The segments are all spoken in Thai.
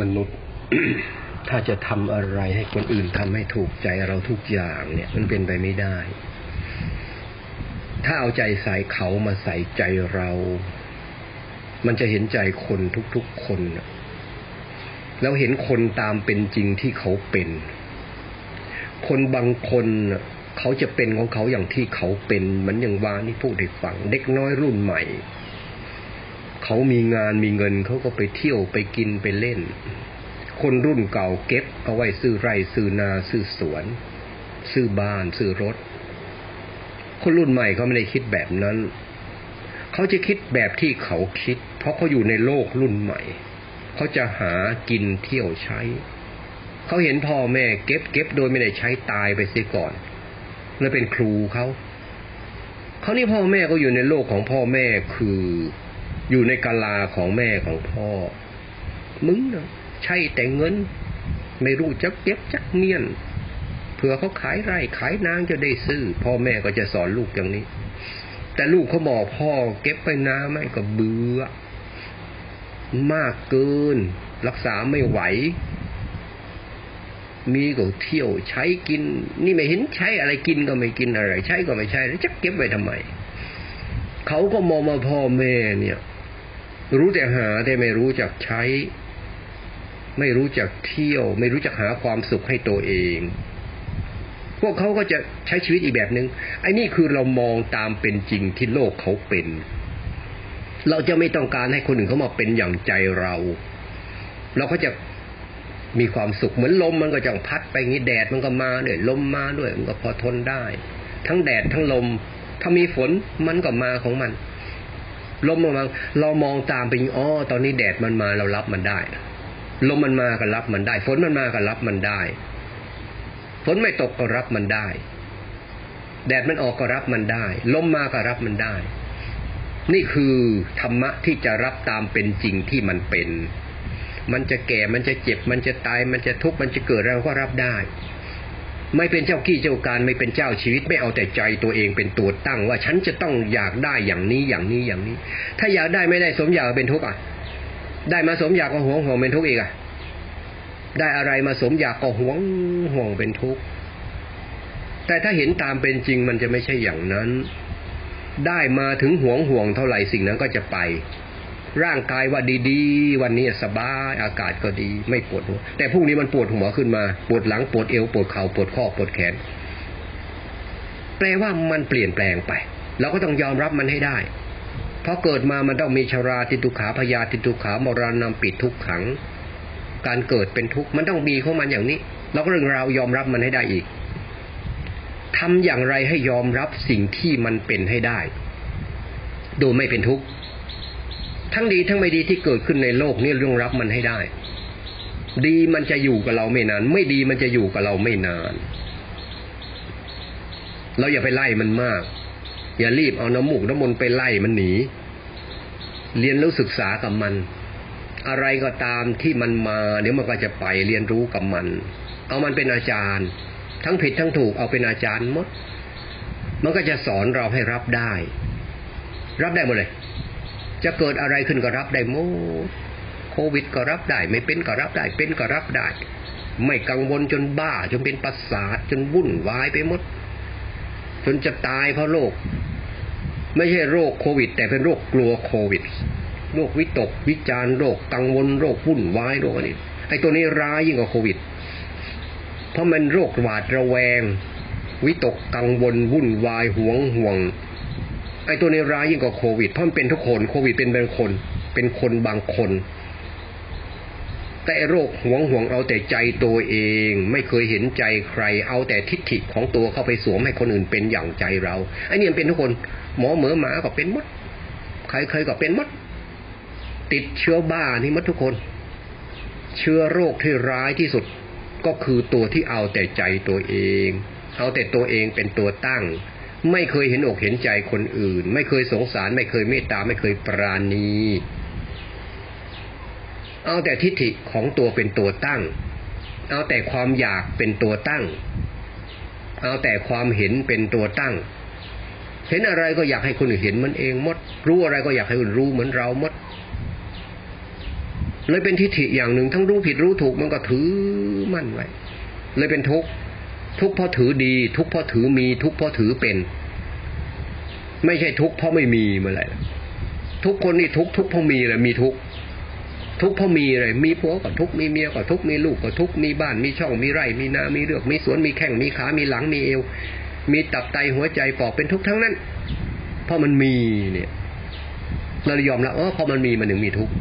มนุษย์ถ้าจะทำอะไรให้คนอื่นทำให้ถูกใจเราทุกอย่างเนี่ย มันเป็นไปไม่ได้ ถ้าเอาใจใส่เขามาใส่ใจเรา มันจะเห็นใจคนทุกๆคนแล้วเห็นคนตามเป็นจริงที่เขาเป็น คนบางคนเขาจะเป็นของเขาอย่างที่เขาเป็น เหมือนอย่างวานี่พูดให้ฟัง เด็กน้อยรุ่นใหม่ เขามีงานมีเงินเขาก็ไปเที่ยวไปกินไปเล่น คนรุ่นเก่าเก็บ เอาไว้ซื้อไร่ซื้อนาซื้อสวน ซื้อบ้านซื้อรถ คนรุ่นใหม่เขาไม่ได้คิดแบบนั้น เขาจะคิดแบบที่เขาคิด เพราะเขาอยู่ในโลกรุ่นใหม่ เขาจะหากินเที่ยวใช้ เขาเห็นพ่อแม่เก็บเก็บโดยไม่ได้ใช้ตายไปเสียก่อนเลยเป็นครูเขาเขานี่พ่อแม่ก็อยู่ในโลกของพ่อแม่คือ อยู่ในกาลาของแม่ของพ่อ มึงนะใช่แต่เงิน ไม่รู้จักเก็บจักเนียนเผื่อเขาขายไร่ขายนางจะได้ซื้อ พ่อแม่ก็จะสอนลูกอย่างนี้ แต่ลูกเขาบอกพ่อเก็บไปนาไม่ก็เบื่อมากเกิน รักษาไม่ไหว มีก็เที่ยวใช้กิน นี่ไม่เห็นใช้อะไรกินก็ไม่กินอะไร ใช้ก็ไม่ใช้แล้วจะเก็บไว้ทำไม เขาก็มองมาพ่อแม่เนี่ย รู้แต่หาแต่ไม่รู้จักใช้ ไม่รู้จักเที่ยว ไม่รู้จักหาความสุขให้ตัวเอง พวกเขาก็จะใช้ชีวิตอีกแบบหนึง่งไอ้นี่คือเรามองตามเป็นจริงที่โลกเขาเป็น เราจะไม่ต้องการให้คนอื่นเขามาเป็นอย่างใจเรา เราก็จะมีความสุขเหมือนลมมันก็จะพัดไปงี้แดดมันก็มาด้วยลมมาด้วยมันก็พอทนได้ ทั้งแดดทั้งลม ถ้ามีฝนมันก็มาของมัน ลมมาเรามองตามไปอ๋อตอนนี้แดดมันมาเรารับมันได้ ลมมันมาก็รับมันได้ ฝนมันมาก็รับมันได้ ฝนไม่ตกก็รับมันได้ แดดมันออกก็รับมันได้ ลมมาก็รับมันได้ นี่คือธรรมะที่จะรับตามเป็นจริงที่มันเป็น มันจะแก่มันจะเจ็บ มันจะตายมันจะทุกข์มันจะเกิดเราก็รับได้ ไม่เป็นเจ้ากี้เจ้าการไม่เป็นเจ้าชีวิตไม่เอาแต่ใจตัวเองเป็นตัวตั้ง ว่าฉันจะต้องอยากได้อย่างนี้อย่างนี้อย่างนี้ ถ้าอยากได้ไม่ได้สมอยากเป็นทุกข์อะ ได้มาสมอยากก็หวงห่วงเป็นทุกข์อีกอะ ได้อะไรมาสมอยากก็หวงห่วงเป็นทุกข์แต่ถ้าเห็นตามเป็นจริงมันจะไม่ใช่อย่างนั้น ได้มาถึงห่วงห่วงเท่าไหร่สิ่งนั้นก็จะไป ร่างกายว่าดีๆ วันนี้สบายอากาศก็ดี ไม่ปวดหัว แต่พรุ่งนี้มันปวดหัวขึ้นมา ปวดหลังปวดเอวปวดเข่าปวดข้อปวดแขน แปลว่ามันเปลี่ยนแปลงไป เราก็ต้องยอมรับมันให้ได้เพราะเกิดมามันต้องมีชาราติตุขาพยาติตุขามรณะปิดทุกขัง การเกิดเป็นทุกข์มันต้องมีของมันอย่างนี้ เราก็เรื่องเรายอมรับมันให้ได้อีกทำอย่างไรให้ยอมรับสิ่งที่มันเป็นให้ได้ โดยไม่เป็นทุกข์ ทั้งดีทั้งไม่ดีที่เกิดขึ้นในโลกนี้เรื่องรับมันให้ได้ ดีมันจะอยู่กับเราไม่นาน ไม่ดีมันจะอยู่กับเราไม่นาน เราอย่าไปไล่มันมาก อย่ารีบเอาน้ำมูกน้ำมนต์ไปไล่มันหนี เรียนรู้ศึกษากับมัน อะไรก็ตามที่มันมาเดี๋ยวมันก็จะไปเรียนรู้กับมัน เอามันเป็นอาจารย์ ทั้งผิดทั้งถูกเอาเป็นอาจารย์หมด มันก็จะสอนเราให้รับได้ รับได้หมดเลย จะเกิดอะไรขึ้นก็รับได้หมดโควิดก็รับได้ ไม่เป็นก็รับได้ เป็นก็รับได้ ไม่กังวลจนบ้า จนเป็นประสาทจนวุ่นวายไปหมด จนจะตายเพราะโรคไม่ใช่โรคโควิด แต่เป็นโรคกลัวโควิดโรควิตกวิจารโรคกังวลโรควุ่นวายโรคอะไรไอ้ตัวนี้ร้ายยิ่งกว่าโควิด เพราะมันโรคหวาดระแวง วิตกกังวลวุ่นวายหวงห่วง ไอ้ตัวนี้ร้ายยิ่งกว่าโควิดเพราะมันเป็นทุกคนโควิดเป็นเป็นคน เป็นคนบางคน แต่โรคหวงห่วงเอาแต่ใจตัวเอง ไม่เคยเห็นใจใคร เอาแต่ทิฏฐิของตัวเข้าไปสวมให้คนอื่นเป็นอย่างใจเราไอ้นี่มันเป็นทุกคน หมอเหมือหมาก็เป็นมดใครเคยก็เป็นมดติดเชื้อบ้านี่มดทุกคน เชื้อโรคที่ร้ายที่สุดก็คือตัวที่เอาแต่ใจตัวเอง เอาแต่ตัวเองเป็นตัวตั้ง ไม่เคยเห็นอกเห็นใจคนอื่น ไม่เคยสงสาร ไม่เคยเมตตา ไม่เคยปราณี เอาแต่ทิฏฐิของตัวเป็นตัวตั้ง เอาแต่ความอยากเป็นตัวตั้ง เอาแต่ความเห็นเป็นตัวตั้ง เห็นอะไรก็อยากให้คนอื่นเห็นมันเองมด รู้อะไรก็อยากให้คนรู้เหมือนเรามดเลยเป็นทิฏฐิอย่างหนึ่งทั้งรู้ผิดรู้ถูกมันก็ถือมั่นไว้ เลยเป็นทุกข์ ทุกข์เพราะถือดี ทุกข์เพราะถือมี ทุกข์เพราะถือเป็น ไม่ใช่ทุกข์เพราะไม่มีเมื่อไหร่ทุกคนนี่ทุกทุกข์เพราะมีเลยมีทุกข์ทุกข์เพราะมีอะไรมีผัวก็ทุกข์มีเมียก็ทุกข์มีลูกก็ทุกข์มีบ้านมีช่องมีไร่ มีนา มีเรือกมีสวนมีแข้งมีขา มีหลังมีเอว มีตับไตหัวใจปอดเป็นทุกข์ทั้งนั้น เพราะมันมีเนี่ยเรายอมรับเออพอมันมีมันถึงมีทุกข์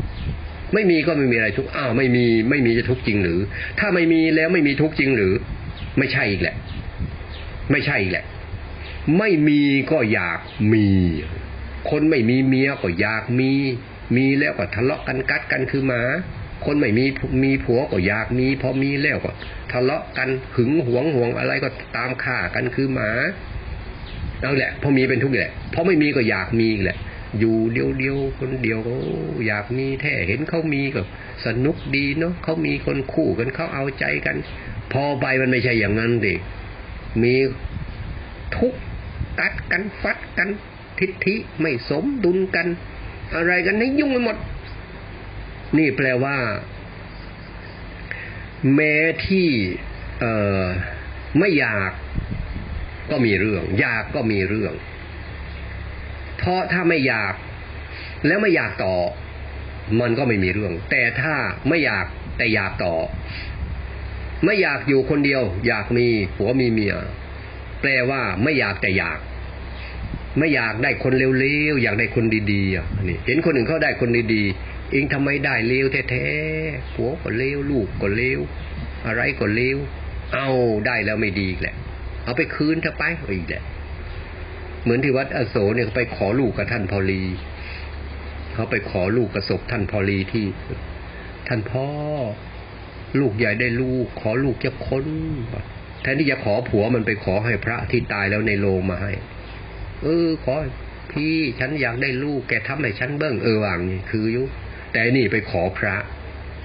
ไม่มีก็ไม่มีอะไรทุกข์อ้าวไม่มีไม่มีจะทุกข์จริงหรือ ถ้าไม่มีแล้วไม่มีทุกข์จริงหรือ ไม่ใช่อีกแหละ ไม่ใช่อีกแหละ ไม่มีก็อยากมี คนไม่มีเมียก็อยากมี มีแล้วก็ทะเลาะกันกัดกันคือหมาคนไม่มีมีผัวก็อยากมีพอมีแล้วก็ ทะเลาะกันหึงหวงห่วงอะไรก็ตามฆ่ากันคือหมานั่นแหละ พอมีเป็นทุกข์แหละพอไม่มีก็อยากมีแหละ อยู่เดียวเดียวคนเดียวอยากมีแท้เห็นเขามีก็ สนุกดีเนาะเขามีคนคู่กันเขาเอาใจกัน พอไปมันไม่ใช่อย่างนั้นดิมีทุกตัดกันฟัดกันทิฏฐิไม่สมดุลกัน อะไรกันให้ยุ่งไปหมด นี่แปลว่า แม้ที่เออไม่อยากก็มีเรื่อง อยากก็มีเรื่อง เพราะถ้าไม่อยาก แล้วไม่อยากต่อ มันก็ไม่มีเรื่อง แต่ถ้าไม่อยากแต่อยากต่อ ไม่อยากอยู่คนเดียว อยากมีผัวมีเมีย แปลว่าไม่อยากแต่อยาก ไม่อยากได้คนเร็วๆอยากได้คนดีๆนี่เห็นคนอื่นเขาได้คนดีๆเองทำไมได้เลวแท้ๆผัวก็เลวลูกก็เลวอะไรก็เลวเอาได้แล้วไม่ดีแหละ เอาไปคืนเถอไปอีกแหละ เหมือนที่วัดอโศเนี่ยไปขอลูกกับท่านพอลีเขาไปขอลูกกระศพท่านพอลีที่ ท่านพ่อ ลูกใหญ่ได้ลูก ขอลูกจะค้นแทนที่จะขอผัวมันไปขอให้พระที่ตายแล้วในโลงมาให้ เออ ขอพี่ฉันอยากได้ลูกแกทำให้ฉันเบิ้งเออวางนี่คือยุแต่นี่ไปขอพระ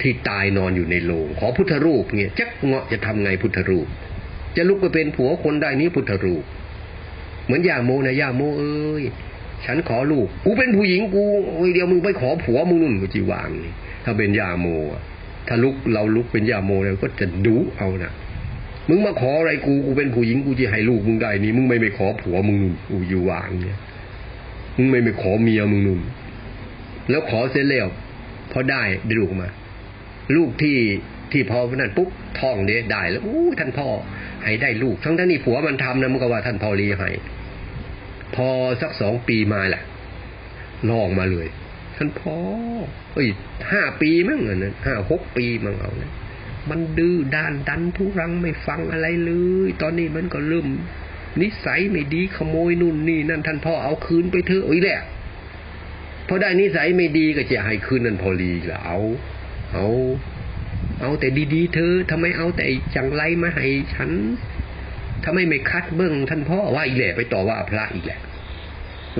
ที่ตายนอนอยู่ในโลง ขอพุทธรูปเนี่ยจักเงาะจะทำไงพุทธรูป จะลุกไปเป็นผัวคนได้นี้พุทธรูป เหมือนย่าโมนะย่าโมเอ้ยฉันขอลูก กูเป็นผู้หญิงกูโอ้ยเดียวมึงไปขอผัวมึงนุ่นกูจีวางนี่ถ้าเป็นย่าโม ถ้าลุกเราลุกเป็นย่าโมแล้วก็จะดูเอานะมึงมาขออะไรกูกูเป็นผู้หญิงกูจะให้ลูกมึงได้นี่มึงไม่ไปขอผัวมึงนุ่นกูอยู่วางเนี่ยมึงไม่ไปขอเมียมึงนุ่นแล้วขอเสร็จแล้วพอได้ได้ลูกมา ลูกที่ที่พอนั่นปุ๊บท้องเด้ได้แล้วอู้ท่านพ่อให้ได้ลูก ทั้งท่านนี่ผัวมันทำนะมันก็ว่าท่านพ่อรีให้พอสักสองปีมาแหละลองมาเลย ท่านพ่อเอ้ยห้าปีมั้งเนะห้าหกปีมั้งเอาเนะมันดื้อด้านดันทุรังไม่ฟังอะไรเลย ตอนนี้มันก็เริ่มนิสัยไม่ดีขโมยนู่นนี่นั่นท่านพ่อเอาคืนไปเถอะอ้ยแหละพอได้นิสัยไม่ดีก็จะให้คืนนั่นพอลีละเอา เอา เอาแต่ดีๆเธอทำไมเอาแต่จังไรมาให้ฉันทำไมไม่คัดเบิ้งท่านพ่อว่าอีแหละไปต่อว่าพระอีแหละ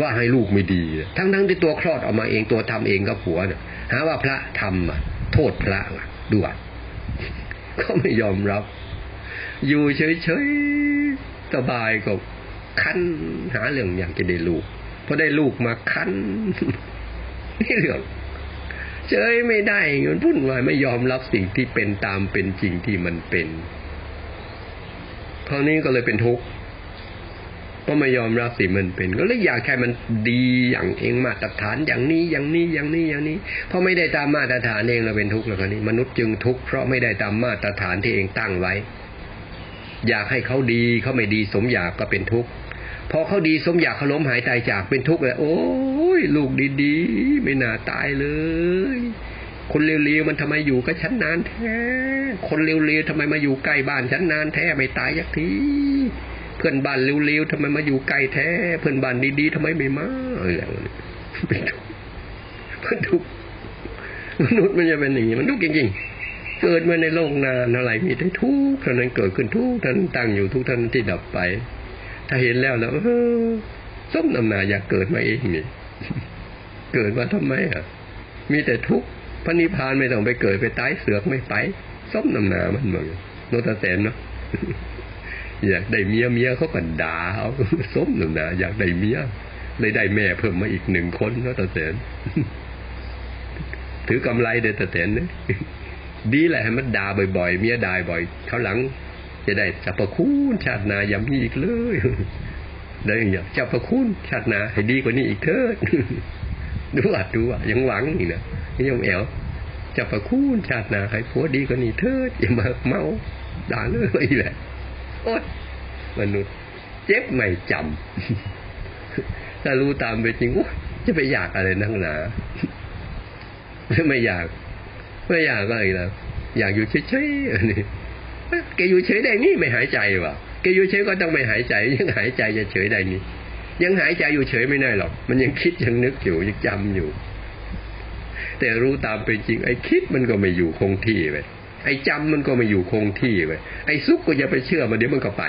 ว่าให้ลูกไม่ดี ทั้งๆที่ตัวคลอดออกมาเองตัวทำเองก็ผัวเนี่ยหาว่าพระทำอะ โทษพระอะด้วยก็ไม่ยอมรับ อยู่เฉยๆสบายก็คันหาเรื่องอยากจะได้ลูกพอได้ลูกมาคันนี่เรื่องเฉยไม่ได้เงินพุ่นวายไม่ยอมรับสิ่งที่เป็นตามเป็นจริงที่มันเป็นคราวนี้ก็เลยเป็นทุกข์ ก็ไม่ยอมรับสิ่มันเป็น ก็เลยอยากแค่มันดีอย่างเองมาตรฐานอย่างนี้อย่างนี้อย่างนี้อย่างนี้เพอไม่ได้ตามมาตรฐานเองเราเป็นทุกข์แล้วคนนี้มนุษย์จึงทุกข์เพราะไม่ได้ตามมาตรฐานที่เองตั้งไว้ อยากให้เขาดีเขาไม่ดีสมอยากก็เป็นทุกข์พอเขาดีสมอยากเขาล้มหายตายจากเป็นทุกข์เลยโอ้ยลูกดีๆ ไม่น่าตายเลย คนเร็วๆมันทำไมอยู่กับฉันนานแท้ คนเร็วๆทำไมมาอยู่ใกล้บ้านฉันนานแท้ไม่ตายยักที เพื่อนบ้านเร็วๆทำไมมาอยู่ไกลแท้ เพื่อนบ้านดีๆทำไมไม่มาอะไรอย่างนี้เป็นทุกข์เป็นทุกข์มนุษย์มันจะเป็นอย่างนี้มันทุกข์จริงๆ เกิดมาในโลกนานอะไรมีแต่ทุกข์เท่านั้นเกิดขึ้นทุกท่านตั้งอยู่ทุกท่านที่ดับไป ถ้าเห็นแล้วแล้วเออสมนำนาอยากเกิดมาเองนี่เกิดมาทำไมอะ มีแต่ทุกข์พระนิพพานไม่ต้องไปเกิดไปตายเสือกไม่ไปสมนำนามันเหมือนโนตแสนเนาะ อยากได้เมียเมียเขาก็ด่าเอาสมหนึ่งนะอยากได้เมียเลยได้แม่เพิ่มมาอีกหนึ่งคนก็ต่อแสนถือกำไรเด็ดแต่เต็นนะดีแหละให้มันด่าบ่อยๆ เมียด่าบ่อยเขาหลัง จะได้จับประคุณชาตินายามีอีกเลยได้อย่างจับประคุณชาตินาให้ดีกว่านี้อีกเถิดดูอะดูอะยังหวังอีกนะยังแอวจับประคุณชาตินาให้ผัวดีกว่านี้เถิดอย่ามาเมาด่าเลยแหละ โอ๊ยมนุษย์เจ็บไม่จำถ้ารู้ตามไปจริงโอ๊ยจะไปอยากอะไรนักหนาไม่อยาก ไม่อยากอะไรแล้วอยากอยู่เฉยๆอันนี้แกอยู่เฉยได้นี่ไม่หายใจวะแกอยู่เฉยก็ต้องไม่หายใจ ยังหายใจจะเฉยได้นี่ยังหายใจอยู่เฉยไม่ได้หรอก มันยังคิดยังนึกอยู่ยังจำอยู่ แต่รู้ตามเป็นจริง ไอ้คิดมันก็ไม่อยู่คงที่ไป ไอ้จำมันก็ไม่อยู่คงที่ไปไอ้ซุกก็อย่าไปเชื่อมันเดี๋ยวมันก็ไป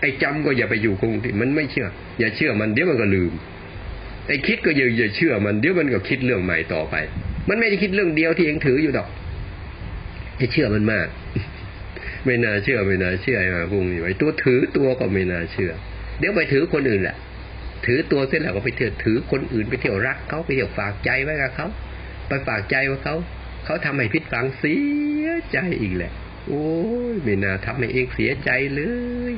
ไอ้จำก็อย่าไปอยู่คงที่มันไม่เชื่อ อย่าเชื่อมันเดี๋ยวมันก็ลืม ไอ้คิดก็อย่าอย่าเชื่อมันเดี๋ยวมันก็คิดเรื่องใหม่ต่อไป มันไม่ได้คิดเรื่องเดียวที่เองถืออยู่ดอกจะเชื่อมันมาก ไม่น่าเชื่อไม่น่าเชื่อไอ้มาพุ่งอยู่ไอ้ตัวถือตัวก็ไม่น่าเชื่อ เดี๋ยวไปถือคนอื่นแหละถือตัวเสร็จแล้วก็ไปเที่ยวถือคนอื่นไปเที่ยวรักเขาไปเที่ยวฝากใจไว้กับเขาไปฝากใจไว้เขา เขาทำให้พิษฝังเสียใจอีกแหละ โอ้ยไม่น่าทำให้เองเสียใจเลย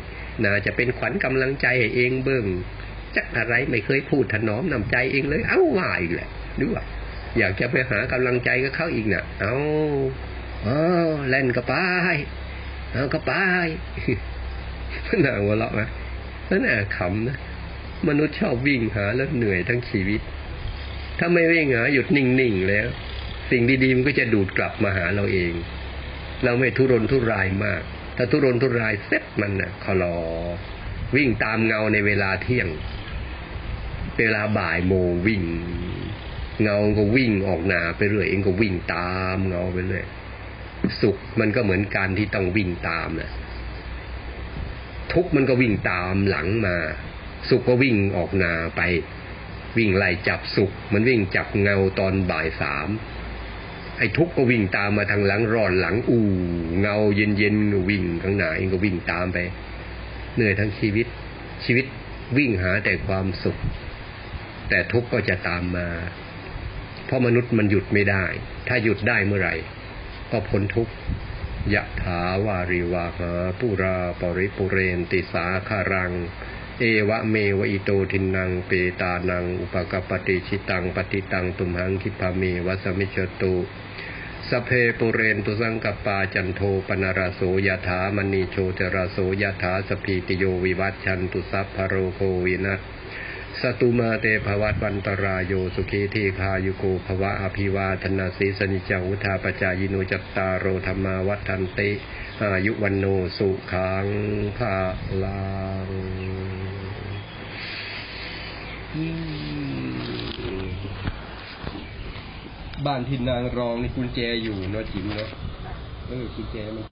น่าจะเป็นขวัญกำลังใจให้เองเบิ่งจักอะไรไม่เคยพูดถนอมนำใจเองเลย เอ้าว่าอีกแหละดูว่าอยากจะไปหากำลังใจกับเขาอีกน่ะ เอาเอ๋อเล่นก็ไปเอาก็ไปน่าหัวเราะไหมแล้วน่าขำนะมนุษย์ชอบวิ่งหาแล้วเหนื่อยทั้งชีวิต ถ้าไม่วิ่งหาหยุดนิ่งๆแล้ว สิ่งดีๆมันก็จะดูดกลับมาหาเราเอง เราไม่ทุรนทุรายมาก ถ้าทุรนทุรายเซ็ตมันน่ะขอรอวิ่งตามเงาในเวลาเที่ยง เวลาบ่ายโมวิ่ง เงาก็วิ่งออกหนาไปเรื่อยเองก็วิ่งตามเงาไปเรื่อยสุขมันก็เหมือนการที่ต้องวิ่งตามนะทุกมันก็วิ่งตามหลังมา สุขก็วิ่งออกนาไป วิ่งไล่จับสุข มันวิ่งจับเงาตอนบ่ายสาม ไอ้ทุกข์ก็วิ่งตามมาทางหลังร้อนหลังอู่เงาเย็นเย็นวิ่งข้างหน้าเองก็วิ่งตามไป เหนื่อยทั้งชีวิตชีวิตวิ่งหาแต่ความสุข แต่ทุกข์ก็จะตามมา เพราะมนุษย์มันหยุดไม่ได้ ถ้าหยุดได้เมื่อไหร่ ก็พ้นทุกข์ยะถาวาริวาหาปุราปริปุเรนติสาคารัง เอวะเมวอิโตทินังเปตานัง อุปกปปติชิตังปฏิตังตุมหังคิปะเมวัสมิจจตุสเพปุเรนตุสังกปาจันโทปนารโสยถามณีโชตรโสยถาสพีติโยวิวัชชันตุสัพพโรโควินัสสตุมาเตภวัตวันตรายโยสุขีทีคายุโกภวะอภิวาธนาสีสนิจังวุธาปจายโนจัตตารโรธรรมาวัฏันติอายุวันโนสุขังภาลัง บ้านที่นางรองนี่กุญแจอยู่เนาะจิ๋มเนาะเออกุญแจมัน